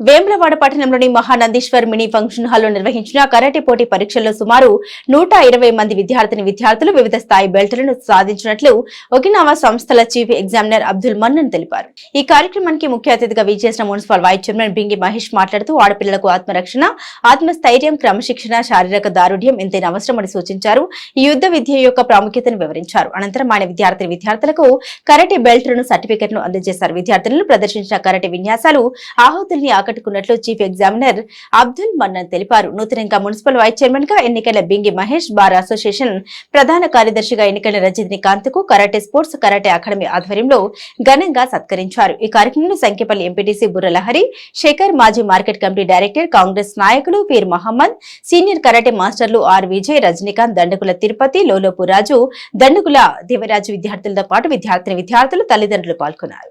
వేములవాడ పట్టణంలోని మహానందీశ్వర్ mini function హాల్లో నిర్వహించిన కరాటే పోటీ పరీక్షల్లో సుమారు నూట ఇరవై మంది విద్యార్థిని విద్యార్థులు వివిధ స్థాయి బెల్టులను సాధించినట్లు ఒకినావా సంస్థల చీఫ్ ఎగ్జామినర్ అబ్దుల్ మన్నన్ తెలిపారు. ఈ కార్యక్రమానికి ముఖ్య అతిథిగా విజేసిన municipal vice chairman Bingi Mahesh మాట్లాడుతూ ఆడపిల్లలకు ఆత్మరక్షణ ఆత్మస్థైర్యం క్రమశిక్షణ శారీరక దారుఢ్యం ఎంతైనా అవసరమని సూచించారు. ఈ యుద్ధ విద్య యొక్క ప్రాముఖ్యతను వివరించారు. అనంతరం ఆయన విద్యార్థిని విద్యార్థులకు కరాటే బెల్టులను సర్టిఫికెట్ను అందజేశారు. విద్యార్థులను ప్రదర్శించిన కరాటే విన్యాసాలు ఆహుతుల్ని ఆకట్టుకున్నట్లు చీఫ్ ఎగ్జామినర్ అబ్దుల్ మన్నన్ తెలిపారు. నూతనంగా మున్సిపల్ వైస్ చైర్మన్గా ఎన్నికైన బింగి మహేష్ బార్ అసోసియేషన్ ప్రధాన కార్యదర్శిగా ఎన్నికైన రజనీకాంత్కు కరాటే స్పోర్ట్స్ కరాటే అకాడమీ ఆధ్వర్యంలో ఘనంగా సత్కరించారు. ఈ కార్యక్రమంలో సంఖ్యపల్లి ఎంపీటీసీ బుర్రలహరి శేఖర్ మాజీ మార్కెట్ కమిటీ డైరెక్టర్ కాంగ్రెస్ నాయకులు పీర్ మహమ్మద్ సీనియర్ కరాటే మాస్టర్లు ఆర్ విజయ్ రజనీకాంత్ దండకుల తిరుపతి లోలోపు రాజు దండకుల దేవరాజు విద్యార్థులతో పాటు విద్యార్థిని విద్యార్థులు తల్లిదండ్రులు పాల్గొన్నారు.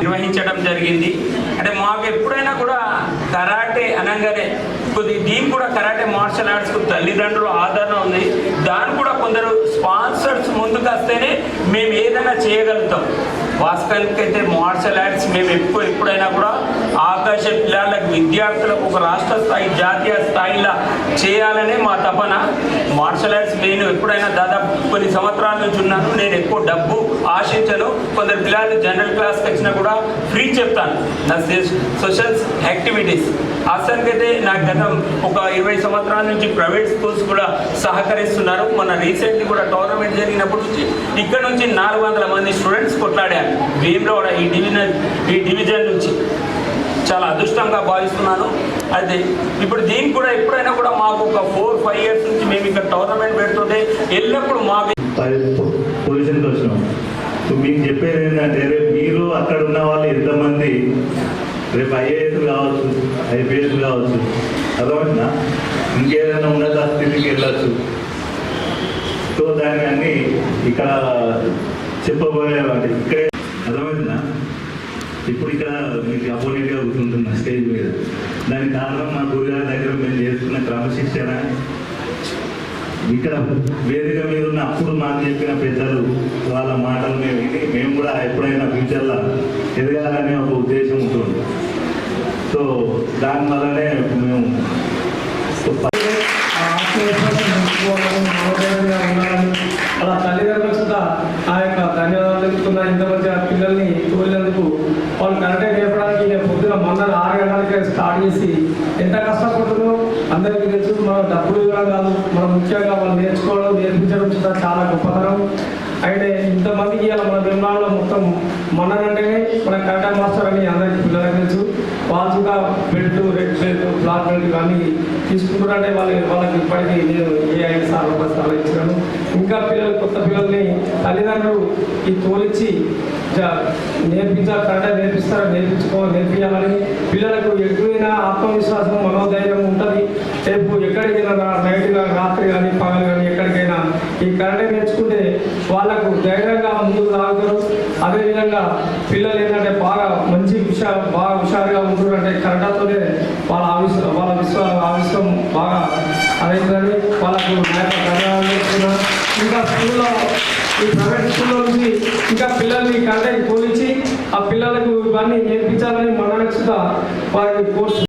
నిర్వహించడం జరిగింది. అంటే మాకు ఎప్పుడైనా కూడా కరాటే అనగానే కొద్ది దీని కూడా కరాటే మార్షల్ ఆర్ట్స్ తల్లిదండ్రులు ఆదరణ ఉంది. దాన్ని కూడా కొందరు స్పాన్సర్స్ ముందుకు వస్తేనే మేము ఏదైనా చేయగలుగుతాం. వాస్తవానికి అయితే మార్షల్ ఆర్ట్స్ మేము ఎప్పుడు ఎప్పుడైనా కూడా ఆకాశ పిల్లలకు విద్యార్థులకు ఒక రాష్ట్ర స్థాయి జాతీయ స్థాయిలో చేయాలనే మా తపన. మార్షల్ ఆర్ట్స్ నేను ఎప్పుడైనా దాదాపు కొన్ని సంవత్సరాల నుంచి ఉన్నాను. నేను ఎక్కువ డబ్బు ఆశించను. కొందరు పిల్లలు జనరల్ క్లాస్కి వచ్చినా కూడా ఫ్రీ చెప్తాను. నా సోషల్ యాక్టివిటీస్ అసలుకైతే నాకు గత ఒక ఇరవై సంవత్సరాల నుంచి ప్రైవేట్ స్కూల్స్ కూడా సహకరిస్తున్నారు. మొన్న రీసెంట్లీ కూడా టోర్నమెంట్ జరిగినప్పటి నుంచి ఇక్కడ నుంచి నాలుగు వందల మంది స్టూడెంట్స్ కొట్లాడారు. భీమ్లో ఈ డివిజన్ ఈ డివిజన్ నుంచి చాలా అదృష్టంగా భావిస్తున్నాను. అయితే ఇప్పుడు దీనికి కూడా ఎప్పుడైనా కూడా మాకు ఒక ఫోర్ ఫైవ్ ఇయర్స్ నుంచి మేము ఇక్కడ టోర్నమెంట్ పెడుతుంటే ఎల్లప్పుడు మాకు పొజిషన్కి వచ్చినాం. మీకు చెప్పేది ఏంటంటే రేపు మీరు అక్కడ ఉన్న వాళ్ళు ఎంతమంది? రేపు ఐఏఎస్ కావచ్చు ఐపీఎస్ కావచ్చు. అర్థమవుతుందా ఇంకేదైనా ఉన్నత స్థితికి వెళ్ళచ్చు. సో దాన్ని అన్నీ ఇక్కడ చెప్పబోయేవాడి. ఇక్కడే అర్థమవుతుందా? ఇప్పుడు ఇక్కడ మీకు అపోనెంట్గా కూర్చుంటున్నా స్టేజ్ మీద. దానికి కారణం మా గురుగారి దగ్గర మేము చేసుకున్న క్రమశిక్షణ. ఇక్కడ వేదిక మీద ఉన్న అప్పుడు మాకు చెప్పిన పెద్దలు వాళ్ళ మాటలు మేము విని మేము కూడా ఎప్పుడైనా ఫ్యూచర్లో ఎదగాలనే ఒక ఉద్దేశం ఉంటుంది. సో దానివల్లనే మేము అలా తల్లిదండ్రులు కూడా ఆ యొక్క ధన్యవాదాలు ఇంత మంచి ఆ పిల్లల్ని తోలినందుకు వాళ్ళు కరెక్ట్గా నేర్పడానికి నేను పొద్దున మొన్న ఆరు గంటలకే స్టార్ట్ చేసి ఎంత కష్టపడుతుందో అందరికీ తెలుసు మనం డబ్బులు ఇవ్వడం కాదు మనం ముఖ్యంగా వాళ్ళు నేర్చుకోవడం నేర్పించడం చాలా గొప్పతనం. అయితే ఇంతమందికి ఇలా మన బెంగాల్లో మొత్తం మొన్ననంటేనే మన కట్టా మాస్టర్ అని అందరికీ పిల్లలకు తెలుసు. వాళ్ళు కూడా belt red belt black belt ఇవన్నీ తీసుకుంటున్నారంటే వాళ్ళు వాళ్ళకి ఇప్పటికీ నేను ఏ ఐదు సార్లు పది సార్లు ఇంకా పిల్లలు కొత్త పిల్లల్ని తల్లిదండ్రులు ఈ తోలిచ్చి నేర్పించాలి కరెక్ట్గా నేర్పిస్తారు నేర్పించుకో నేర్పించాలని ఈ కరెంటే నేర్చుకుంటే వాళ్ళకు ధైర్యంగా ముందుకు సాగుతారు. అదేవిధంగా పిల్లలు ఏంటంటే బాగా మంచి హుషారు బాగా హుషారుగా ఉంటారు అంటే కరెంట్తోనే వాళ్ళ ఆవిష్ వాళ్ళ విశ్వ ఆవిష్టం బాగా అదైతుందని వాళ్ళకు ఇంకా స్కూల్లో ఈ ప్రైవేట్ స్కూల్లో నుంచి ఇంకా పిల్లల్ని కరెంట్కి పోలించి ఆ పిల్లలకు ఇవన్నీ నేర్పించాలని మన వారికి కోర్సు